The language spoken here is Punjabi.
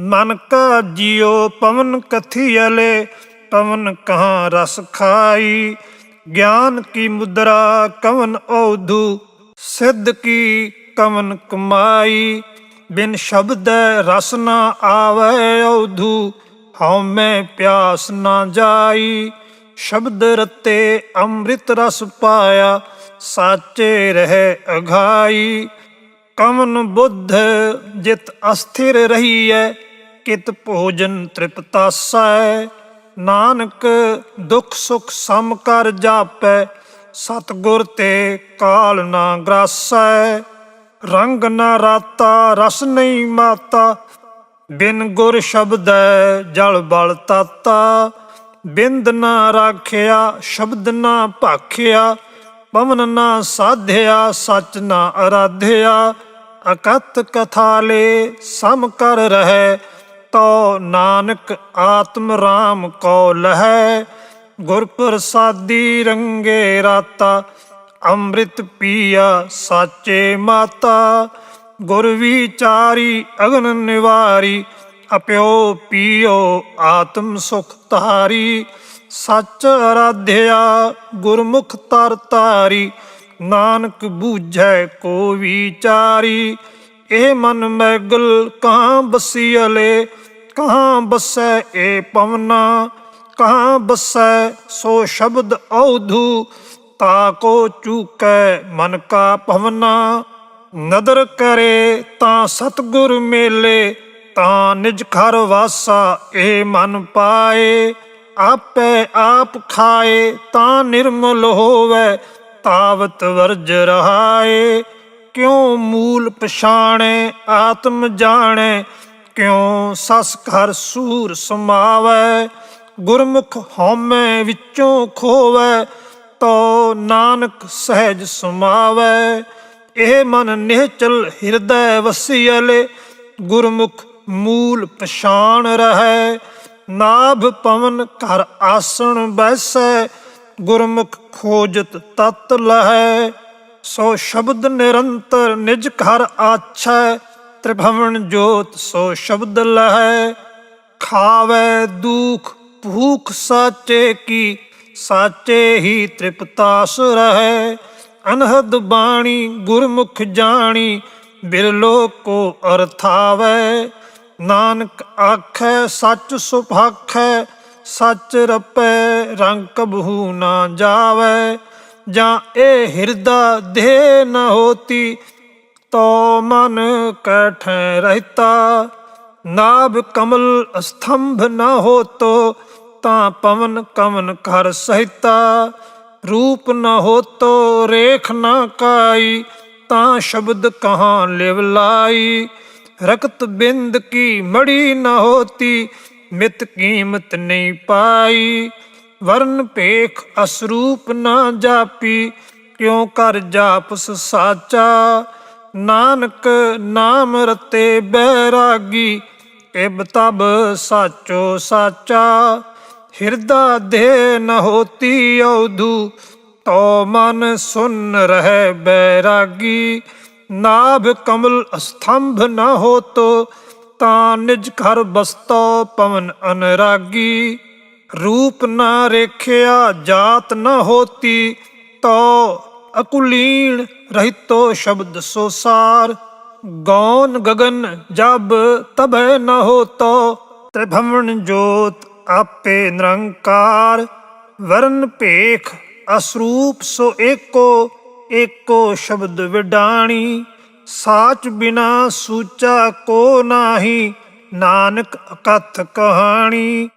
ਮਨ ਕਾ ਜਿਉ ਪਵਨ ਕਥੀਅਲੇ ਪਵਨ ਕਹਾ ਰਸ ਖਾਈ? ਗਿਆਨ ਕੀ ਮੁਦਰਾ ਕਵਨ ਔਧੂ, ਸਿੱਧ ਕੀ ਕਵਨ ਕਮਾਈ? ਬਿਨ ਸ਼ਬਦ ਰਸ ਨਾ ਆਵੇ ਔਧੂ, ਹਉ ਮੈਂ ਪਿਆਸ ਨਾ ਜਾਈ? ਸ਼ਬਦ ਰਤੇ ਅੰਮ੍ਰਿਤ ਰਸ ਪਾਇਆ, ਸਾਚੇ ਰਹਿ ਅਘਾਈ ਕਮਨ ਬੁੱਧ ਜਿਤ ਅਸਥਿਰ ਰਹੀਐ ਕਿਤ ਭੋਜਨ ਤ੍ਰਿਪਤਾਸੈ ਨਾਨਕ ਦੁਖ ਸੁਖ ਸਮ ਕਰ ਜਾਪੈ, ਸਤਗੁਰ ਤੇ ਕਾਲ ਨਾ ਗ੍ਰਾਸੈ। ਰੰਗ ਨਾ ਰਾਤਾ, ਰਸ ਨਹੀਂ ਮਾਤਾ, ਬਿਨ ਗੁਰ ਸ਼ਬਦੈ ਜਲ ਬਲ ਤਾਤਾ। ਬਿੰਦ ਨਾ ਰਾਖਿਆ, ਸ਼ਬਦ ਨਾ ਭਾਖਿਆ, ਪਵਨ ਨਾ ਸਾਧਿਆ, ਸਚ ਨਾ ਅਰਾਧਿਆ। ਅਕਤ ਕਥਾਲੇ ਸਮ ਕਰ ਰਹਿ ਤੋ ਨਾਨਕ ਆਤਮ ਰਾਮ ਕੋ ਲਹੈ, ਗੁਰ ਪ੍ਰਸਾਦੀ ਰੰਗੇ ਰਾਤਾ, ਅੰਮ੍ਰਿਤ ਪੀਆ ਸਾਚੇ ਮਾਤਾ। ਗੁਰ ਵਿਚਾਰੀ ਅਗਨ ਨਿਵਾਰੀ, ਅਪਿਓ ਪੀਓ ਆਤਮ ਸੁਖ ਧਾਰੀ। ਸੱਚ ਅਰਾਧਿਆ ਗੁਰਮੁਖ ਤਰ ਤਾਰੀ, ਨਾਨਕ ਬੂਝੈ ਕੋ ਵਿਚਾਰੀ। ਇਹ ਮਨ ਮੈਗਲ ਕਹਾਂ ਬਸੀਲੇ ਕਹਾਂ ਬਸੈ ਏ ਪਵਨਾ, ਕਹਾਂ ਬਸੈ ਸੋ ਸ਼ਬਦ ਔਧੂ, ਤਾ ਕੋ ਚੂਕੈ ਮਨ ਕਾ ਭਵਨਾ ਨਦਰ ਕਰੇ ਤਾਂ ਸਤਗੁਰ ਮੇਲੇ, ਤਾਂ ਨਿਜ ਘਰ ਵਾਸਾ ਏ ਮਨ ਪਾਏ। ਆਪੇ ਆਪ ਖਾਏ ਤਾਂ ਨਿਰਮਲ ਹੋਵੇ, ਤਾਵਤ ਵਰਜ ਰਹਾਏ। ਕਿਉ ਮੂਲ ਪਛਾਣੇ, ਆਤਮ ਜਾਣੇ? ਕਿਉ ਸਸ ਘਰ ਸੂਰ ਸਮਾਵੈ? ਗੁਰਮੁਖ ਹਉਮੈ ਵਿੱਚੋਂ ਖੋਵੈ ਤੋ ਨਾਨਕ ਸਹਿਜ ਸਮਾਵੈ। ਇਹ ਮਨ ਨਿਹਚਲ ਹਿਰਦੈ ਵਸੀਲੇ ਗੁਰਮੁਖ ਮੂਲ ਪਛਾਣ ਰਹੈ। ਨਾਭ ਪਵਨ ਘਰ ਆਸਣ ਬੈਸੈ, ਗੁਰਮੁਖ ਖੋਜਤ ਤਤ ਲਹੈ। ਸੋ ਸ਼ਬਦ ਨਿਰੰਤਰ ਨਿਜ ਘਰ ਆਛੈ, ਤ੍ਰਿਭਵਨ ਜੋਤ ਸੋ ਸ਼ਬਦ ਲਹੈ। ਖਾਵੇ ਦੁਖ, ਭੂਖ ਸਾਚੇ ਕੀ, ਸਾਚੇ ਹੀ ਤ੍ਰਿਪਤਾਸ ਰਹੈ। ਅਨਹਦ ਬਾਣੀ, ਗੁਰਮੁਖ ਜਾਣੀ, ਬਿਰਲੋ ਕੋ ਅਰਥਾਵੇ ਨਾਨਕ ਆਖੈ, ਸੱਚ ਸੁਭਾਖੈ, ਸੱਚ ਰਪੈ, ਰੰਗ ਕਬਹੂ ਨਾ ਜਾਵੇ। ਜਾਂ ਇਹ ਹਿਰਦਾ ਦੇਹ ਨ ਹੋਤੀ ਤੋ ਮਨ ਕਠੈ ਰਹਿਤਾ। ਨਾਭ ਕਮਲ ਅਸਥੰਭ ਨ ਹੋਤੋ, ਤਾਂ ਪਵਨ ਕਵਨ ਕਰ ਸਹਿਤਾ। ਰੂਪ ਨ ਹੋਤੋ, ਰੇਖ ਨ ਕਾਈ, ਤਾਂ ਸ਼ਬਦ ਕਹਾਂ ਲਿਵ ਲਾਈ। ਰਕਤ ਬਿੰਦ ਕੀ ਮੜੀ ਨ ਹੋਤੀ, ਮਿਤ ਕੀਮਤ ਨਹੀਂ ਪਾਈ। ਵਰਨ ਪੇਖ ਅਸਰੂਪ ਨਾ ਜਾਪੀ, ਕਿਉ ਕਰ ਜਾਪਸ ਸਾਚਾ? ਨਾਨਕ ਨਾਮ ਰਤੇ ਬੈਰਾਗੀ ਇਬ ਤਬ ਸਾਚੋ ਸਾਚਾ। ਹਿਰਦਾ ਦੇ ਨ ਹੋਤੀ ਔਧੂ, ਤੋ ਮਨ ਸੁਨ ਰਹਿ ਬੈਰਾਗੀ। ਨਾਭ ਕਮਲ ਅਸਥੰਭ ਨ ਹੋਤੋ, ਤਾਂ ਨਿਜ ਘਰ ਬਸਤੋ ਪਵਨ ਅਨਰਾਗੀ। ਰੂਪ ਨਾ ਰੇਖਿਆ, ਜਾਤ ਨ ਹੋਤੀ, ਤੋ ਅਕੁਲੀਣ ਰਹਿਤੋ ਸ਼ਬਦ ਸੋ ਸਾਰ ਗੌਨ ਗਗਨ ਜਬ ਤਬੈ ਨ ਹੋਤੋ, ਤ੍ਰਿਭਵਨ ਜੋਤ ਆਪੇ ਨਿਰੰਕਾਰ। ਵਰਨ ਭੇਖ ਅਸਰੂਪ ਸੋ ਏਕੋ ਏਕੋ ਸ਼ਬਦ ਵਿਡਾਣੀ। ਸਾਚ ਬਿਨਾ ਸੂਚਾ ਕੋ ਨਾਹੀ, ਨਾਨਕ ਅਕਥ ਕਹਾਣੀ।